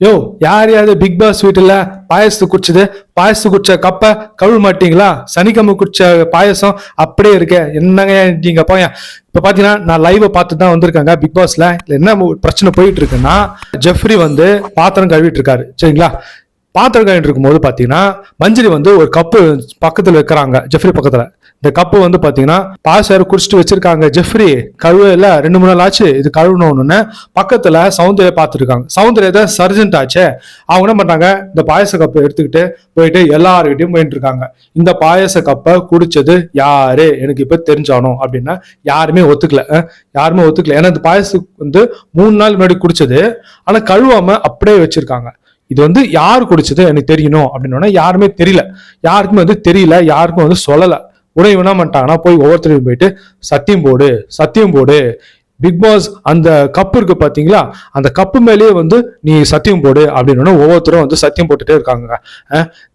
யோ யார் யாரு big pass வீட்டில் பாயசத்து குடிச்சது? பாயசத்து குடிச்ச கப்பை கழுவ மாட்டீங்களா? சனிக்கிழமை குடிச்ச பாயசம் அப்படியே இருக்க. என்னங்க நீங்க போய? இப்ப பாத்தீங்கன்னா நான் லைவ் பார்த்து தான் வந்திருக்காங்க பிக் பாஸ்ல என்ன பிரச்சனை போயிட்டு இருக்குன்னா ஜெஃப்ரி வந்து பாத்திரம் கழுவிட்டு இருக்காரு. சரிங்களா? பாத்திரம் கழிட்டு இருக்கும்போது பார்த்தீங்கன்னா மஞ்சரி வந்து ஒரு கப்பு பக்கத்தில் வைக்கிறாங்க ஜெஃப்ரி பக்கத்தில். இந்த கப்பு வந்து பார்த்தீங்கன்னா பாஸ் யாரும் குடிச்சிட்டு வச்சிருக்காங்க ஜெஃப்ரி கழுவ இல்லை ரெண்டு மூணு நாள் ஆச்சு இது கழுவணும்னு. பக்கத்தில் சௌந்தர்யா பார்த்துருக்காங்க. சௌந்தர்யா சர்ஜென்ட் ஆச்சே. அவங்க என்ன பண்ணுறாங்க இந்த பாயச கப்பை எடுத்துக்கிட்டு போயிட்டு எல்லாருக்கிட்டையும் போயிட்டு இருக்காங்க. இந்த பாயச கப்பை குடிச்சது யாரு? எனக்கு இப்போ தெரிஞ்சானோ அப்படின்னா யாருமே ஒத்துக்கல. யாருமே ஒத்துக்கல. ஏன்னா இந்த பாயசம் வந்து மூணு நாள் முன்னாடி குடிச்சது. ஆனால் கழுவாம அப்படியே வச்சிருக்காங்க. இது வந்து யார் குடிச்சது எனக்கு தெரியணும் அப்படின்னா யாருமே தெரியல. யாருக்குமே வந்து தெரியல யாருக்கும் வந்து சொல்லலை. உடனே என்ன பண்ணிட்டாங்கன்னா போய் ஒவ்வொருத்தரையும் போயிட்டு சத்தியம் போடு சத்தியம் போடு பிக் பாஸ் அந்த கப்பு இருக்கு பார்த்தீங்களா அந்த கப்பு மேலேயே வந்து நீ சத்தியம் போடு அப்படின்னு ஒவ்வொருத்தரும் வந்து சத்தியம் போட்டுட்டே இருக்காங்க.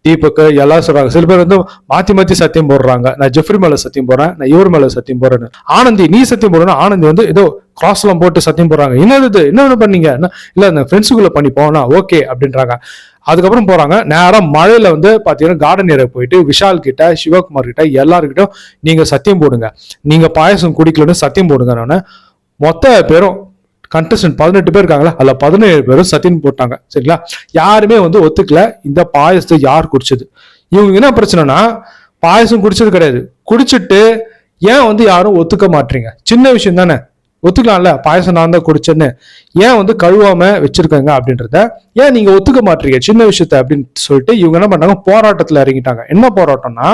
தீபக்கு எல்லாம் சொல்றாங்க. சில பேர் வந்து மாத்தி மாத்தி சத்தியம் போடுறாங்க. நான் ஜெஃப்ரி மேல சத்தியம் போடுறேன் நான் இவர் மேல சத்தியம் போடுறேன்னு. ஆனந்தி நீ சத்தியம் போடணும் ஆனந்தி வந்து ஏதோ கிராஸ்லாம் போட்டு சத்தியம் போடுறாங்க. என்னது இது? என்ன பண்ணீங்க? என்ன- இல்ல அந்த ஃப்ரெண்ட்ஸுக்குள்ள பண்ணி நான் ஓகே அப்படின்றாங்க. அதுக்கப்புறம் போறாங்க. நேரம் மழையில வந்து பாத்தீங்கன்னா கார்டன் ஏரியா போயிட்டு விஷால் கிட்ட சிவகுமார் கிட்ட எல்லாருக்கிட்டும் நீங்க சத்தியம் போடுங்க. நீங்க பாயசம் குடிக்கலன்னு சத்தியம் போடுங்க நானு. மொத்த பேரும் கண்டஸ்டன்ட் பதினெட்டு பேர் இருக்காங்களா அதில் பதினேழு பேரும் சத்தின் போட்டாங்க. சரிங்களா? யாருமே வந்து ஒத்துக்கல. இந்த பாயசத்தை யார் குடிச்சது? இவங்க என்ன பிரச்சனைனா பாயசம் குடிச்சது கிடையாது. குடிச்சிட்டு ஏன் வந்து யாரும் ஒத்துக்க மாட்டீங்க? சின்ன விஷயம் தானே. ஒத்துக்கலாம்ல பாயசம் நான் தான் குடிச்சேன்னு. ஏன் வந்து கழுவாம வச்சிருக்காங்க அப்படின்றத ஏன் நீங்க ஒத்துக்க மாட்டீங்க? சின்ன விஷயத்த அப்படின்னு சொல்லிட்டு இவங்க என்ன பண்ணாங்க? போராட்டத்துல இறங்கிட்டாங்க. என்ன போராட்டம்னா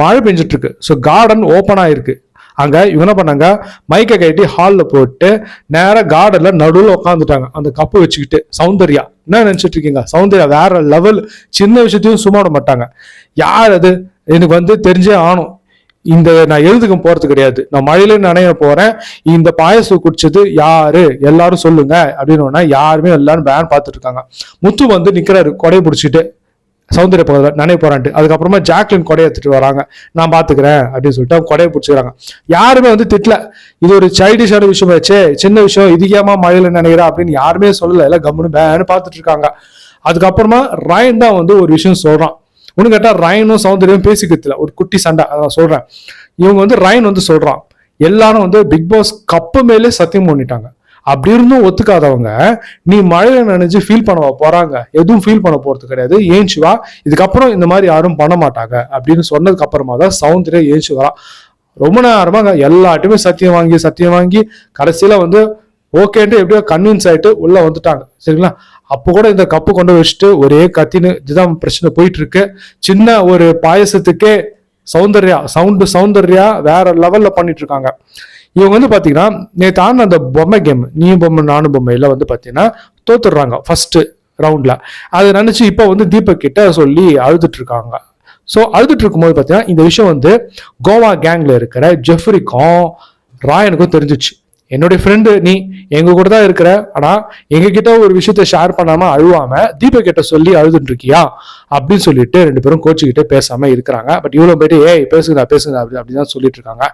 மழை பெஞ்சிட்டு இருக்கு. ஸோ கார்டன் ஓப்பன் ஆயிருக்கு. அங்கே இவங்க என்ன பண்ணாங்க? மைக்கை கட்டி ஹாலில் போட்டு நேராக கார்டனில் நடுவில் உட்காந்துட்டாங்க அந்த கப்பு வச்சுக்கிட்டு. சௌந்தர்யா. என்ன நினச்சிட்டு இருக்கீங்க? சௌந்தர்யா வேற லெவல் சின்ன விஷயத்தையும் சும்மா விட மாட்டாங்க. யார் அது? எனக்கு வந்து தெரிஞ்சே ஆணும் இந்த நான் எழுதுக்கும் போறது கிடையாது. நான் மழையில நனைய போறேன். இந்த பாயசம் குடிச்சது யாரு? எல்லாரும் சொல்லுங்க. அப்படின்னு யாருமே எல்லாரும் பேன் பார்த்துட்டு இருக்காங்க. முத்து வந்து நிக்கிறாரு. கொடை பிடிச்சிட்டு. சௌந்தர்ய போகிற நினைவு போறான்ட்டு அதுக்கப்புறமா ஜாக்லின் கொடையை எடுத்துட்டு வராங்க. நான் பாத்துக்கிறேன் அப்படின்னு சொல்லிட்டு அவங்க கொடையை பிடிச்சிக்கிறாங்க. யாருமே வந்து திட்டல. இது ஒரு சைல்டிஷான விஷயம் ஆச்சே சின்ன விஷயம் இது மழையில நினைக்கிறா அப்படின்னு யாருமே சொல்லல. எல்லாம் கம்முன்னு பேன்னு பார்த்துட்டு இருக்காங்க. அதுக்கப்புறமா ராயன் தான் வந்து ஒரு விஷயம் சொல்றான். ஒன்று கேட்டா ராயனும் சௌந்தர்யம் பேசிக்கிறதுல. ஒரு குட்டி சண்டை அதான் சொல்றேன். இவங்க வந்து ராயன் வந்து சொல்றான். எல்லாரும் வந்து பிக் பாஸ் கப்பு மேலே சத்தியம் பண்ணிட்டாங்க. அப்படி இருந்தும் ஒத்துக்காதவங்க நீ மழையில நினைச்சு ஃபீல் பண்ண போறாங்க? எதுவும் ஃபீல் பண்ண போறது கிடையாது. ஏஞ்சி இதுக்கப்புறம் இந்த மாதிரி யாரும் பண்ண மாட்டாங்க. அப்படின்னு சொன்னதுக்கு அப்புறமா தான் சௌந்தர்யா ஏஞ்சி ரொம்ப நேரமாக அங்க எல்லாட்டையுமே சத்தியம் வாங்கி சத்தியம் வாங்கி கடைசியில வந்து ஓகேன்ட்டு எப்படியோ கன்வின்ஸ் ஆயிட்டு உள்ள வந்துட்டாங்க. சரிங்களா? அப்போ கூட இந்த கப்பு கொண்டு வச்சுட்டு ஒரே கத்தின்னு இதுதான் பிரச்சனை போயிட்டு இருக்கு சின்ன ஒரு பாயசத்துக்கே சௌந்தர்யா சவுண்டு சௌந்தர்யா வேற லெவல்ல பண்ணிட்டு இருக்காங்க இவங்க வந்து பார்த்தீங்கன்னா நேற்று ஆன அந்த பொம்மை கேம் நீ பொம்மை நானும் பொம்மையில வந்து பார்த்தீங்கன்னா தோத்துடுறாங்க ஃபர்ஸ்ட் ரவுண்டில் அதை நினச்சி இப்போ வந்து தீபக் கிட்ட சொல்லி அழுதுட்ருக்காங்க ஸோ அழுதுட்டு இருக்கும்போது பார்த்தீங்கன்னா இந்த விஷயம் வந்து கோவா கேங்கில் இருக்கிற ஜெஃப்ரிக்கும் ராயனுக்கும் தெரிஞ்சிச்சு. என்னுடைய ஃப்ரெண்டு நீ எங்க கூட தான் இருக்கிற ஆனா எங்க கிட்ட ஒரு விஷயத்த ஷேர் பண்ணாம அழுவாம தீபக் கிட்ட சொல்லி அழுதுட்டு இருக்கியா அப்படின்னு சொல்லிட்டு ரெண்டு பேரும் கோச்சுக்கிட்டே பேசாம இருக்கிறாங்க. பட் இவ்வளவு போயிட்டு ஏய் பேசுங்கடா பேசுங்க அப்படி அப்படிதான் சொல்லிட்டு இருக்காங்க.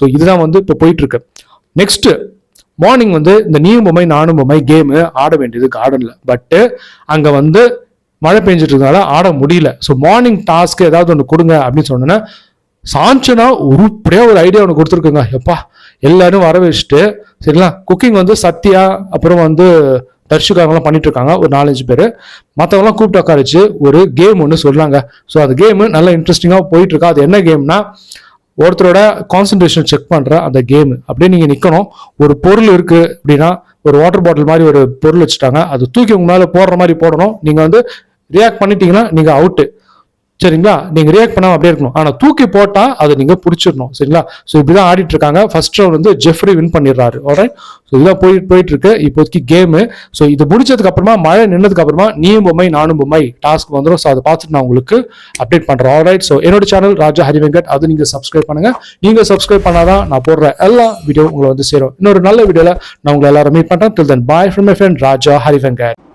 ஸோ இதுதான் வந்து இப்போ போயிட்டு இருக்கு நெக்ஸ்ட் மார்னிங் வந்து இந்த நீயும் பொம்மை நானும் பொம்மை கேமு ஆட வேண்டியது கார்டன்ல பட்டு அங்க வந்து மழை பெஞ்சிட்டு இருக்கனால ஆட முடியல. ஸோ மார்னிங் டாஸ்க் ஏதாவது ஒன்று கொடுங்க அப்படின்னு சொன்னோன்னா சாஞ்சனா உருப்படியா ஒரு ஐடியா ஒன்று கொடுத்துருக்குங்க. எப்பா எல்லாரும் வர வச்சுட்டு சரிங்களா? குக்கிங் வந்து சத்யா அப்புறம் வந்து தர்ஷிகாங்கெல்லாம் பண்ணிட்டு இருக்காங்க ஒரு நாலஞ்சு பேர். மற்றவங்களாம் கூப்பிட்டு உட்காரிச்சு ஒரு கேம் ஒன்று சொல்றாங்க ஸோ அந்த கேமு நல்லா இன்ட்ரெஸ்டிங்காக போயிட்டு இருக்கா அது என்ன கேம்னா ஒருத்தரோட கான்சன்ட்ரேஷன் செக் பண்ணுற அந்த கேமு அப்படியே நீங்கள் நிற்கணும் ஒரு பொருள் இருக்குது அப்படின்னா ஒரு வாட்டர் பாட்டில் மாதிரி ஒரு பொருள் வச்சுட்டாங்க. அது தூக்கி உங்க மேலே போடுற மாதிரி போடணும். நீங்கள் வந்து ரியாக்ட் பண்ணிட்டீங்கன்னா நீங்கள் அவுட்டு சரிங்களா? நீங்க ரியாக்ட் பண்ணாம அப்படியே இருக்கணும். ஆனா தூக்கி போட்டா அதை நீங்க பிடிச்சிடணும். சரிங்களா? ஸோ இப்படிதான் ஆடிட்டு இருக்காங்க. ஃபர்ஸ்ட் ரவுண்ட் வந்து ஜெஃப்ரி வின் பண்ணிடுறாரு. Alright? ஸோ இதான் போயிட்டு போயிட்டு இருக்கு இப்போதைக்கு கேமு ஸோ இது முடிச்சதுக்கு அப்புறமா மழை நின்னதுக்கு அப்புறமா நீயும் பொம்மை நானும் பொம்மை டாஸ்க் வந்துடும் ஸோ அதை பார்த்துட்டு நான் உங்களுக்கு அப்டேட் பண்றேன். ஆல்ரைட் ஸோ என்னோட சேனல் ராஜா ஹரி வெங்கட் அது நீங்க சப்ஸ்கிரைப் பண்ணுங்க. நீங்க சப்ஸ்கிரைப் பண்ணாதான் நான் போடுற எல்லா வீடியோ உங்களை வந்து சேரும். இன்னொரு நல்ல வீடியோல நான் உங்களை எல்லாரும் மீட் பண்றேன். Till then bye from my friend Raja Hari Venkat